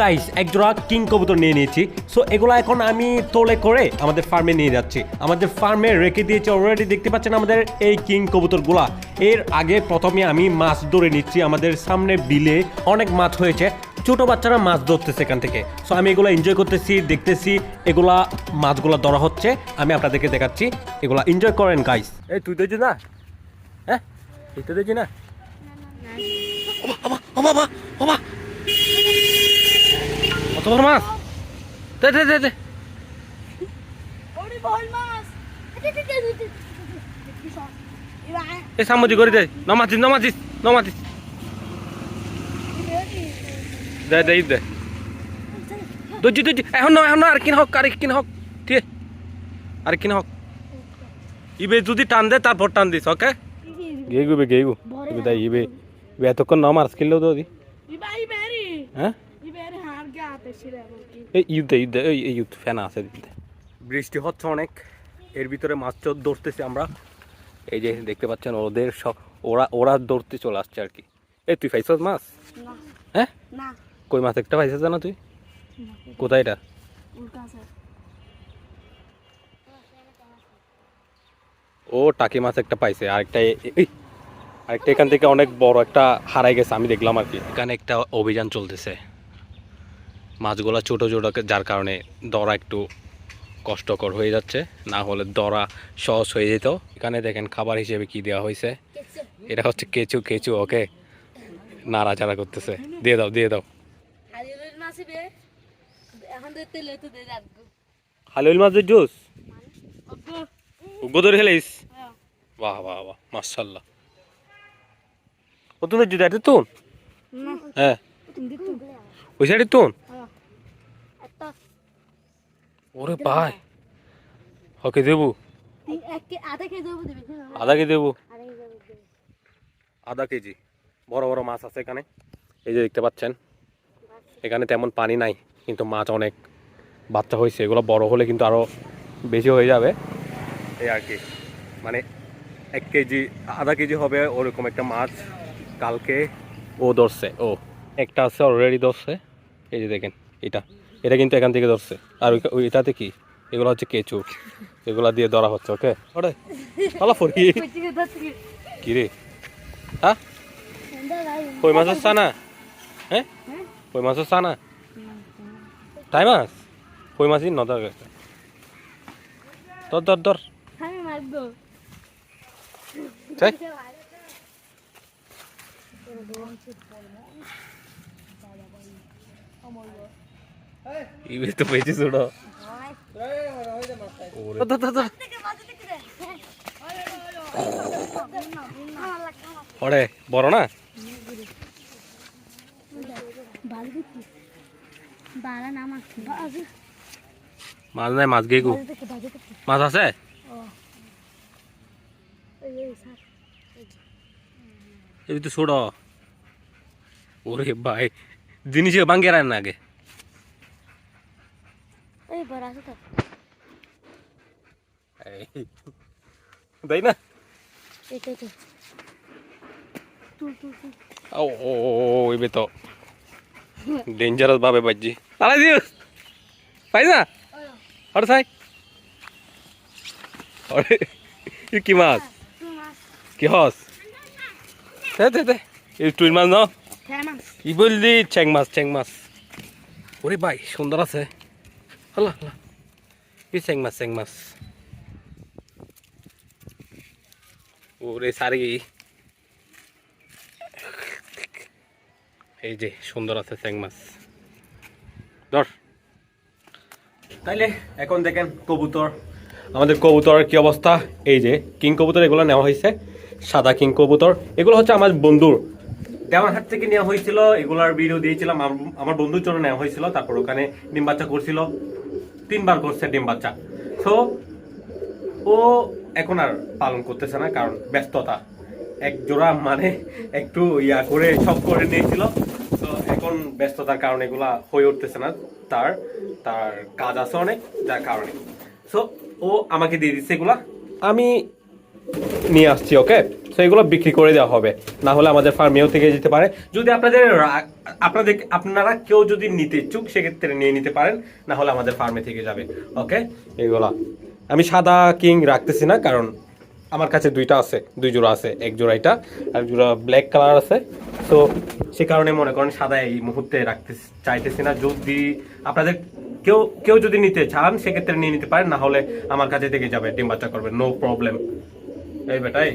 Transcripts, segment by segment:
Guys এক জোড়া king কবুতর নিয়ে নিয়েছি। সো এগুলো এখন আমি তোলে করে আমাদের ফার্মে নিয়ে যাচ্ছি। আমাদের ফার্মে রেখে দিয়েছি অলরেডি দেখতে পাচ্ছেন আমাদের এই কিং কবুতরগুলা এর আগে প্রথমে আমি মাছ ধরে নিচ্ছি আমাদের সামনে বিলে। অনেক মাছ হয়েছে। ছোট বাচ্চারা মাছ ধরতেছে এখান থেকে। সো আমি এগুলো এনজয় করতেছি দেখতেছি। এগুলা মাছগুলো ধরা হচ্ছে। আমি আপনাদেরকে দেখাচ্ছি। এগুলা এনজয় করেন গাইস এই তুই দেখছি না? হ্যাঁ? তুই তো দেখছি না? বাবা ও বাবা। কত বড় মাছ দে দে দে দে এই সামুজি করে দে নমাতিস নমাতিস নমাতিস দে দে দে দুজি দুজি এখন না এখন না আর কিন হোক আর কিন হোক ঠিক? আর কিন হোক ইবে যদি টান দে তারপর টান দিস ওকে গেগু বে গেগু ইবে দা ইবে এতক্ষণ না মার স্কিল তো হ্যাঁ এই ইউতে ইউতে আছে বৃষ্টি হচ্ছে অনেক এর ভিতরে মাছ চোর ধরতেছি আমরা। এই যে দেখতে পাচ্ছেন ওদের সব ওরা ওরা ধরতে চলে আসছে আর কি। এই তুই পাইছস মাছ? হ্যাঁ কই মাছ একটা পাইছিস জানা তুই? কোথায় এটা? ও টাকি মাছ একটা পাইছে। আরেকটা আরেকটা এখান থেকে অনেক বড় একটা হারাই গেছে আমি দেখলাম আর কি। এখানে একটা অভিযান চলতেছে। মাছগুলো ছোটো ছোট যার কারণে দরা একটু কষ্টকর হয়ে যাচ্ছে। না হলে দরা সহজ হয়ে যেত। এখানে দেখেন খাবার হিসেবে কি দেওয়া হয়েছে? এটা হচ্ছে কেঁচু কেঁচু ওকে? নাড়াচাড়া করতেছে। দিয়ে দাও দিয়ে দাও। হালুল মাছের জুস? ধরে খেলিস? হ্যাঁ। বাহ বাহ বাহ মার্শাল্লাহ ও তুমি জুতা তুন? হ্যাঁ। ওই সাইডে তুন? ওরে ভাই। ওকে দেবো। আধা কেজি দিবি আধা কেজি বড় বড় মাছ আছে এখানে। এই যে দেখতে পাচ্ছেন এখানে তেমন পানি নাই কিন্তু মাছ অনেক বাচ্চা হয়েছে। এগুলো বড় হলে কিন্তু আরও বেশি হয়ে যাবে। এই আর কি। মানে এক কেজি আধা কেজি হবে ওরকম একটা মাছ কালকে। ও ধরছে ও। একটা আছে অলরেডি ধরছে। এই যে দেখেন এটা। এটা কিন্তু এখান থেকে ধরছে। আর এটাতে কি? এগুলো হচ্ছে কেঁচু। এগুলো দিয়ে ধরা হচ্ছে, ওকে? ওরে ভালো কি রে? হ্যাঁ? কই হ্যাঁ? কই মাছ কই মাছই গেছে। ধর ধর ধর। ইবে তো পেয়েছি ছোট ওরে বড় না মাছ নাই মাছ গেগু মাছ আছে এই তো ছোট ওরে ভাই জিনিস ভাঙ্গে রান না আগে এই বড় আছে তো। এই, তাই না। এটা এটা তুল তুল তুল। ও ও ও ও এবে তো। ডেঞ্জারাস ভাবে বাজি তালাই দিস পাই না? আরে সাই। আরে ই কি মাছ? কি হস? দে দে দে। এই তুই মাছ ন কি বললি? চ্যাং মাছ চ্যাং মাছ। ওরে ভাই সুন্দর আছে। হলো হলো। কি চ্যাং মাছ চ্যাং মাছ ওরে সারি। এই যে সুন্দর আছে চ্যাং মাছ ধর। তাইলে এখন দেখেন কবুতর। আমাদের কবুতর কি অবস্থা? এই যে কিং কবুতর এগুলো নেওয়া হয়েছে। সাদা কিং কবুতর। এগুলো হচ্ছে আমার বন্ধুর। দেওয়ানহাট থেকে নেওয়া হয়েছিল, এগুলার ভিডিও দিয়েছিলাম। আমার বন্ধুর জন্য নেওয়া হয়েছিল। তারপর ওখানে ডিম বাচ্চা করছিল। তিনবার করছে ডিম বাচ্চা। তো ও এখন আর পালন করতেছে না, কারণ ব্যস্ততা। এক জোড়া মানে একটু ইয়া করে, সব করে নিয়েছিল। তো এখন ব্যস্ততার কারণে এগুলা হয়ে উঠতেছে না তার। তার কাজ আছে অনেক, যার কারণে। সো ও আমাকে দিয়ে দিচ্ছে এগুলা। আমি নিয়ে আসছি ওকে তো এগুলো বিক্রি করে দেওয়া হবে। না হলে আমাদের ফার্মেও থেকে যেতে পারে। যদি আপনাদের আপনাদের আপনারা কেউ যদি নিতে ইচ্ছুক, সেক্ষেত্রে নিয়ে নিতে পারেন। না হলে আমাদের ফার্মে থেকে যাবে। ওকে এগুলা। আমি সাদা কিং রাখতেছি না, কারণ আমার কাছে দুইটা আছে। দুই জোড়া আছে, এক জোড়া এটা, আর জোড়া ব্ল্যাক কালার আছে। তো সে কারণে মনে করেন সাদা এই মুহূর্তে রাখতে চাইতেছি না। যদি আপনাদের কেউ কেউ যদি নিতে চান, সেক্ষেত্রে নিয়ে নিতে পারেন। না হলে আমার কাছে থেকে যাবে। ডিম বাচ্চা করবে। নো প্রবলেম এই বেটাই।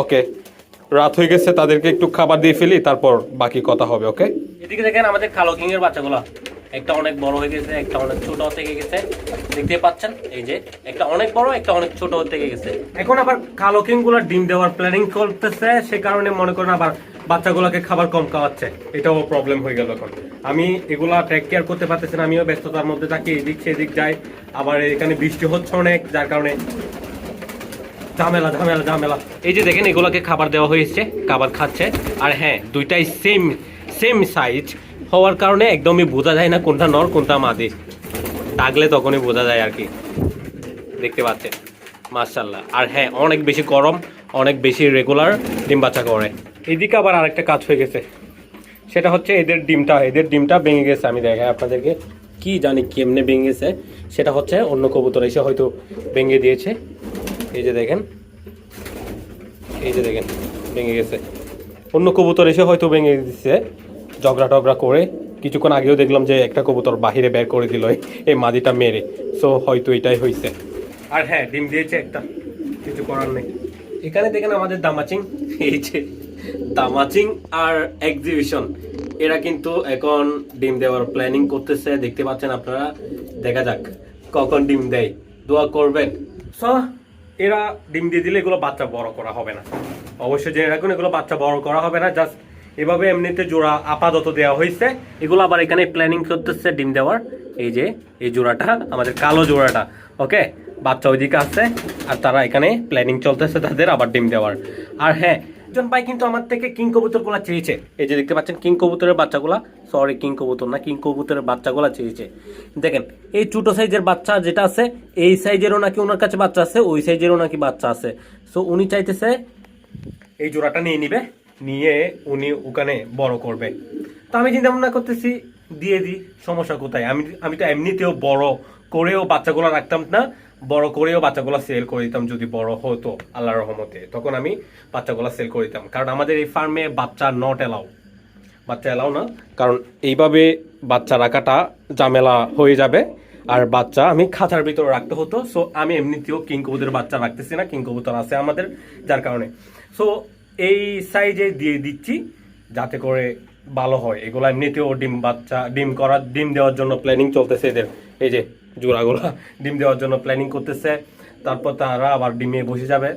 ওকে রাত হয়ে গেছে তাদেরকে একটু খাবার দিয়ে ফেলি তারপর বাকি কথা হবে ওকে এদিকে দেখেন আমাদের কালো কিং এর বাচ্চাগুলো। একটা অনেক বড় হয়ে গেছে একটা অনেক ছোট থেকে গেছে। দেখতে পাচ্ছেন? এই যে একটা অনেক বড় একটা অনেক ছোট থেকে গেছে। এখন আবার কালো কিংগুলা ডিম দেওয়ার প্ল্যানিং করতেছে সে কারণে মনে করেন আবার বাচ্চাগুলোকে খাবার কম খাওয়াচ্ছে। এটাও প্রবলেম হয়ে গেল এখন। আমি এগুলা টেক কেয়ার করতে পারতেছি না আমিও ব্যস্ততার মধ্যে থাকি এদিক সেদিক যাই। আবার এখানে বৃষ্টি হচ্ছে অনেক যার কারণে ঝামেলা ঝামেলা ঝামেলা। এই যে দেখেন, এগুলোকে খাবার দেওয়া হয়েছে, খাবার খাচ্ছে। আর হ্যাঁ দুইটাই সেম সেম সাইজ হওয়ার কারণে একদমই বোঝা যায় না কোনটা নর, কোনটা মাদি। ডাকলে তখনই বোঝা যায় আর কি। দেখতে পাচ্ছেন? মার্শাল্লাহ আর হ্যাঁ অনেক বেশি গরম, অনেক বেশি রেগুলার ডিম বাচ্চা করে। এদিকে আবার আরেকটা কাজ হয়ে গেছে। সেটা হচ্ছে এদের ডিমটা এদের ডিমটা ভেঙে গেছে। আমি দেখাই আপনাদেরকে কি জানি কেমনে ভেঙে গেছে সেটা হচ্ছে অন্য কবুতর এসে হয়তো ভেঙে দিয়েছে। এই যে দেখেন এই যে দেখেন ভেঙে গেছে। অন্য কবুতর এসে হয়তো ভেঙে দিচ্ছে ঝগড়া টগড়া করে। কিছুক্ষণ আগেও দেখলাম যে একটা কবুতর বাহিরে বের করে দিল এই- মাদিটা মেরে। সো হয়তো এটাই হয়েছে আর হ্যাঁ ডিম দিয়েছে একটা। কিছু করার নেই। এখানে দেখেন আমাদের দামাচিং। এই যে দামাচিং আর এক্সিবিশন এরা কিন্তু এখন ডিম দেওয়ার প্ল্যানিং করতেছে। দেখতে পাচ্ছেন আপনারা? দেখা যাক কখন ডিম দেয়। দোয়া করবেন। সো এরা ডিম দিয়ে দিলে এগুলো বাচ্চা বড় করা হবে না। অবশ্যই জেনে রাখুন, এগুলো বাচ্চা বড় করা হবে না জাস্ট এভাবে এমনিতে জোড়া আপাতত দেওয়া হয়েছে। এগুলো আবার এখানে প্ল্যানিং করতেছে ডিম দেওয়ার। এই যে, এই জোড়াটা, আমাদের কালো জোড়াটা ওকে বাচ্চা ওইদিকে আছে, আর তারা এখানে প্ল্যানিং চলতেছে তাদের আবার ডিম দেওয়ার। আর হ্যাঁ একজন ভাই কিন্তু আমার থেকে কিং কবুতরগুলো চেয়েছে। এই যে দেখতে পাচ্ছেন, কিং কবুতরের বাচ্চাগুলা সরি কিং কবুতর না, কিং কবুতরের বাচ্চাগুলা চেয়েছে। দেখেন, এই ছোট সাইজের বাচ্চা যেটা আছে, এই সাইজেরও নাকি ওনার কাছে বাচ্চা আছে, ওই সাইজেরও নাকি বাচ্চা আছে। সো উনি চাইতেছে এই জোড়াটা নিয়ে নিবে, নিয়ে উনি ওখানে বড় করবে। তো আমি চিন্তা ভাবনা করতেছি, দিয়ে দিই, সমস্যা কোথায়? আমি আমি তো এমনিতেও বড় করেও বাচ্চাগুলো রাখতাম না বড় করেও বাচ্চাগুলো সেল করে দিতাম যদি বড় হতো, আল্লাহর রহমতে। তখন আমি বাচ্চাগুলো সেল করে দিতাম। কারণ আমাদের এই ফার্মে বাচ্চা নট এলাও বাচ্চা এলাও না। কারণ এইভাবে বাচ্চা রাখাটা ঝামেলা হয়ে যাবে। আর বাচ্চা আমি খাঁচার ভিতরে রাখতে হতো। সো আমি এমনিতেও কিং কবুতরের বাচ্চা রাখতেছি না। কিং কবুতর আছে আমাদের, যার কারণে। সো এই সাইজে দিয়ে দিচ্ছি যাতে করে ভালো হয়। এগুলো এমনিতেও ডিম বাচ্চা, ডিম করার, ডিম দেওয়ার জন্য প্ল্যানিং চলতেছে এদের। এই যে জোড়াগুলা ডিম দেওয়ার জন্য প্ল্যানিং করতেছে। তারপর তারা আবার ডিমে বসে যাবে।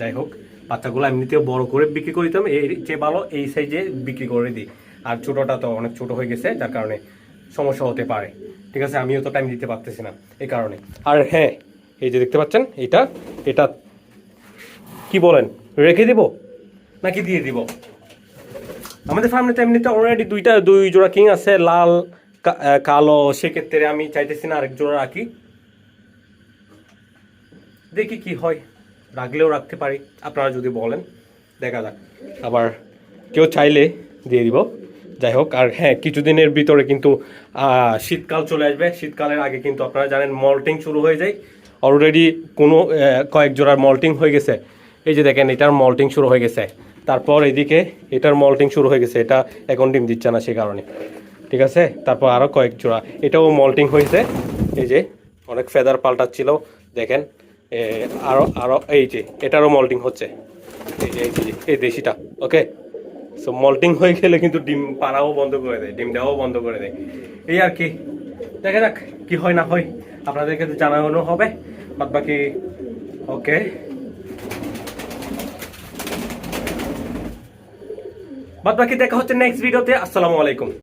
যাই হোক, বাচ্চাগুলো এমনিতেও বড় করে বিক্রি করে দিতাম। এর চেয়ে ভালো, এই সাইজে বিক্রি করে দিই। আর ছোটোটা তো অনেক ছোট হয়ে গেছে, যার কারণে সমস্যা হতে পারে। ঠিক আছে, আমিও তো টাইম দিতে পারতেছি না এই কারণে। আর হ্যাঁ এই যে দেখতে পাচ্ছেন এটা এটা কি বলেন, রেখে দিব নাকি দিয়ে দিব? আমাদের ফার্মে তো এমনিতে অলরেডি দুইটা, দুই জোড়া কিং আছে, লাল কালো, সেক্ষেত্রে আমি চাইতেছি না আরেক জোড়া রাখি দেখি কি হয়। রাখলেও রাখতে পারি। আপনারা যদি বলেন, দেখা যাক। আবার কেউ চাইলে দিয়ে দিব। যাই হোক, আর হ্যাঁ কিছুদিনের ভিতরে কিন্তু শীতকাল চলে আসবে। শীতকালের আগে কিন্তু আপনারা জানেন, মল্টিং শুরু হয়ে যায়। অলরেডি কোনো কয়েক জোড়ার মল্টিং হয়ে গেছে। এই যে দেখেন, এটার মল্টিং শুরু হয়ে গেছে। তারপর এদিকে এটার মল্টিং শুরু হয়ে গেছে। এটা এখন ডিম দিচ্ছে না সে কারণে। ঠিক আছে? তারপর আরও কয়েক জোড়া। এটাও মল্টিং হয়েছে। এই যে অনেক ফেদার পাল্টাচ্ছিল। দেখেন এ, আরও আরও এই যে এটারও মল্টিং হচ্ছে। এই যে এই যে এই দেশিটা ওকে? সো মল্টিং হয়ে গেলে কিন্তু ডিম পাড়াও বন্ধ করে দেয় ডিম দেওয়াও বন্ধ করে দেয়। এই আর কি। দেখা যাক কি হয় না হয়। আপনাদেরকে তো জানানো হবে। বাদ বাকি ওকে। বাদ বাকি দেখা হচ্ছে নেক্সট ভিডিওতে আসসালামু আলাইকুম।